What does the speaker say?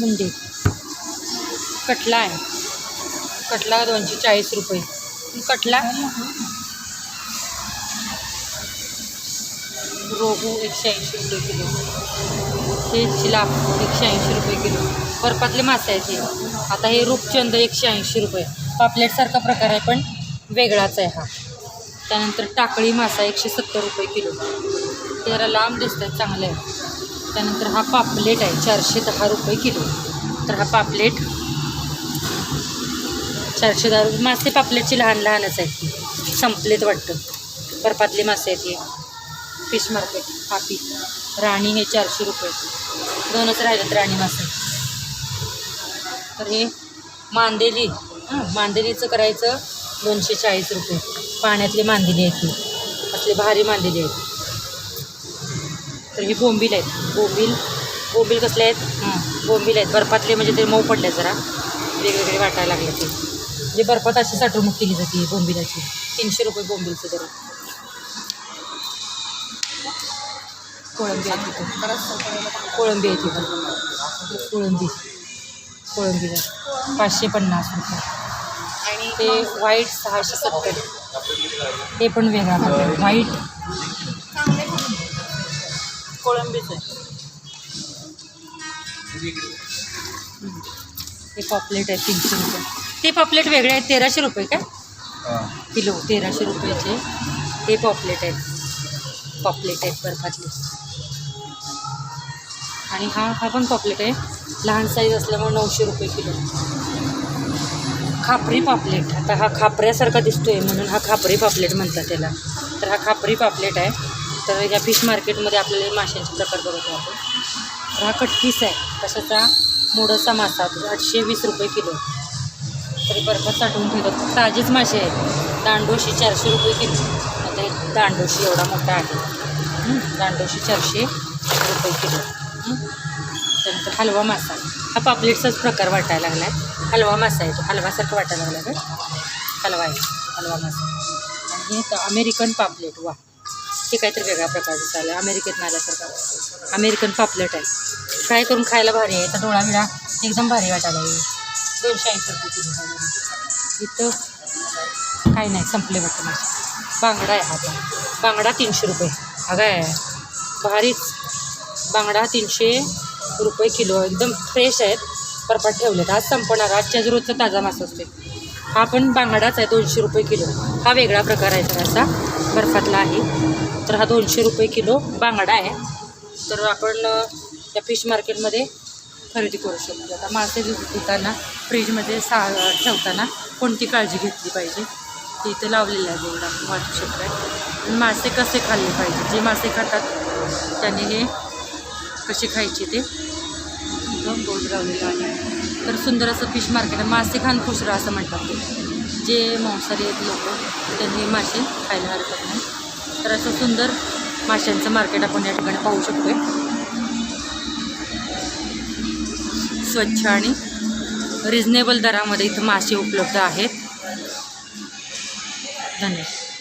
मुंडी कटला आहे. कटला दोनशे चाळीस रुपये. कटला? रोहू एकशे ऐंशी रुपये किलो. हे चिलाप एकशे ऐंशी रुपये किलो. बर्फातले मासे आहेत हे. आता हे रूपचंद एकशे ऐंशी रुपये. पापलेटसारखा प्रकार आहे पण वेगळाच आहे हा. त्यानंतर टाकळी मासा एकशे सत्तर रुपये किलो. ते जरा लांब दिसत चांगलं आहे. त्यानंतर हा पापलेट आहे चारशे दहा रुपये किलो. तर हा पापलेट चारशे दहा रुपये. मासे पापलेटची लहान लहानच आहेत संपलेत वाटतं. बर्फातले मासे आहेत हे. फिश मार्केट हापी राणी हे चारशे रुपये. दोनच राहिलेत राणी मासे. तर हे मांदेली. हां मांदेलीचं करायचं दोनशे चाळीस रुपये. पाण्यातली मांदेली आहेत ती. असले भारी मांदेली आहेत. तर हे बोंबील आहेत. बोंबील बोंबील कसले आहेत? हां. बोंबील आहेत. बर्फातले म्हणजे ते मऊ पडले जरा. वेगवेगळे वाटायला लागले ते. म्हणजे बर्फात अशी साठवणूक केली जाते बोंबिलाची. तीनशे रुपये बोंबिलचं जरा. कोळंबी आहे तिथं. कोळंबी आहे तिथं. कोळंबी. कोळंबी. पाचशे पन्नास रुपये. आणि ते व्हाईट सहाशे सत्तर. ते पण वेगळा व्हाईट. कोळंबीच आहे. हे पॉपलेट आहे तीनशे रुपये. ते पॉपलेट वेगळे आहेत तेराशे रुपये का किलो तेराशे रुपयाचे. ते पॉपलेट आहेत. पॉपलेट आहेत बर्फातले. आणि हा हा पण पॉपलेट आहे. लहान साईज असल्यामुळे नऊशे रुपये किलो. खापरी पापलेट. आता हा खापऱ्यासारखा दिसतोय म्हणून हा खापरी पापलेट म्हणतात त्याला. तर हा खापरी पापलेट आहे. तर ह्या फिश मार्केटमध्ये आपल्याला माशांचे प्रकार बघतो आपण. तर हा कटकीस आहे. कशाचा? मोडसा मासा. तो आठशे वीस रुपये किलो. तरी बर्फात साठवून ठेवतात ताजेच मासे आहेत. दांडोशी चारशे रुपये किलो. आता दांडोशी एवढा मोठा आहे. दांडोशी चारशे रुपये किलो. त्यानंतर हलवा मासा. हा पापलेटचाच प्रकार वाटायला लागला आहे हलवा मासा आहे तो. हलवासारखं वाटायला लागला का हलवा आहे. हलवा मासा. आणि हे अमेरिकन पापलेट. वा हे काहीतरी वेगळ्या प्रकारचं चालू आहे अमेरिकेत आल्यासारखं अमेरिकन पापलेट आहे. फ्राय करून खायला भारी आहे. तर डोळा बिळा एकदम भारी वाटायला येईल दोनशे ऐंशी रुपये किलो इथं काही नाही संपले वाटतं बांगडा आहे हा पण. बांगडा तीनशे रुपये. हा काय? भारीच. बांगडा तीनशे रुपये किलो. एकदम फ्रेश आहेत. परपाट ठेवलेत. आज संपणार. आजच्या रोजचा ताजा मासा असते हा पण बांगडाच आहे दोनशे रुपये किलो. हा वेगळा प्रकार आहे जरासा. बर्फातला आहे. तर हा दोनशे रुपये किलो बांगडा आहे. तर आपण त्या फिश मार्केटमध्ये खरेदी करू शकतो. आता मासे धु- धुताना फ्रीजमध्ये सा ठेवताना कोणती काळजी घेतली पाहिजे? ते इथे लावलेलं आहे बोर्ड आपण वाचू शकतो मासे कसे खाल्ले पाहिजे? जे मासे खातात त्याने हे कसे खायचे ते? बोर्ड लावलेलं आहे तर सुंदर असं फिश मार्केट मासे खान खुश असं म्हणतात ते. जे मांसाहारी आहेत लोक त्यांनी मासे खायला हरकत नाही तर असं सुंदर माशांचं मार्केट आपण या ठिकाणी पाहू शकतो स्वच्छ आणि रिजनेबल दरामध्ये इथं मासे उपलब्ध आहेत. धन्यवाद.